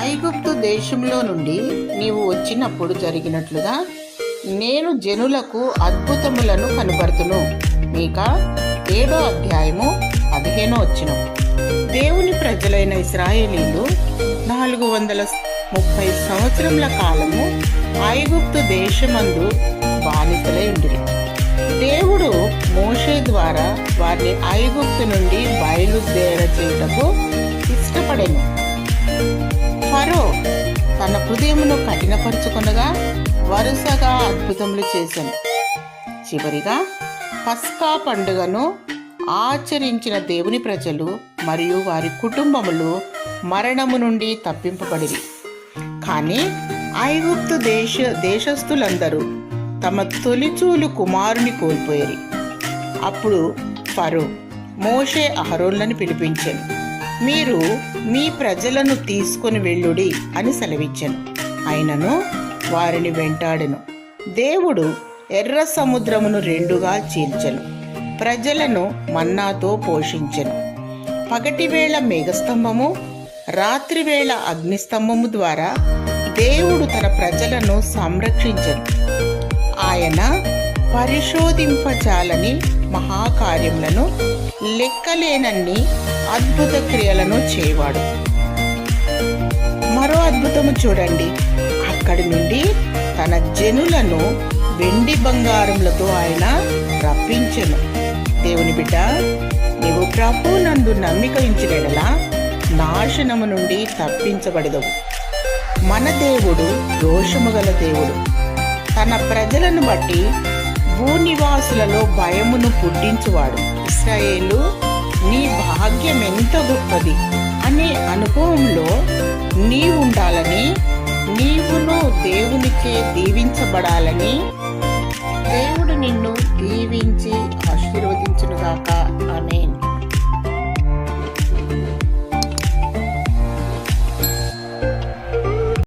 ఐగుప్తు దేశంలో నుండి నీవు వచ్చినప్పుడు జరిగినట్లుగా నేను జనులకు అద్భుతములను కనబడుతును. మీక ఏడో అధ్యాయము పదిహేనో వచ్చిన దేవుని ప్రజలైన ఇస్రాయేలీలు నాలుగు వందల ముప్పై సంవత్సరముల కాలము ఐగుప్తు దేశమందు బానిసలై ఉండిరి. దేవుడు మోషే ద్వారా వారిని ఐగుప్తు నుండి బయలుదేర చేయటకు హృదయమును కఠినపరుచుకొనగా వరుసగా అద్భుతములు చేశాను చివరిగా పస్కా పండుగను ఆచరించిన దేవుని ప్రజలు మరియు వారి కుటుంబములు మరణము నుండి తప్పింపబడిరి. కానీ ఐగుప్తు దేశ దేశస్థులందరూ తమ తొలిచూలు కుమారుని కోల్పోయారు. అప్పుడు ఫరో మోషే అహరోన్లను పిలిపించాను. మీరు మీ ప్రజలను తీసుకొని వెళ్ళుడి అని సెలవిచ్చాను. అయినను వారిని వెంటాడెను. దేవుడు ఎర్ర సముద్రమును రెండుగా చీల్చెను. ప్రజలను మన్నాతో పోషించెను. పగటివేళ మేఘస్తంభము రాత్రివేళ అగ్నిస్తంభము ద్వారా దేవుడు తన ప్రజలను సంరక్షించను. ఆయన పరిశోధింపజాలని మహాకార్యములను లెక్కలేనన్ని అద్భుత క్రియలను చేయవాడు. మరో అద్భుతము చూడండి. అక్కడి నుండి తన జనులను వెండి బంగారములతో ఆయన రప్పించెను. దేవుని బిడ్డ నీవు ప్రభు నందు నమ్మిక ఉంచినలా నాశనము నుండి తప్పించబడదవు. మన దేవుడు రోషము గల దేవుడు. తన ప్రజలను బట్టి భూనివాసులలో భయమును పుట్టించువాడు. ఇస్రాయేలు నీ భాగ్యం ఎంత గొప్పది? అనే అనుభవంలో నీవుండాలని నీవును దేవునికే దీవించబడాలని దేవుడు నిన్ను దీవించి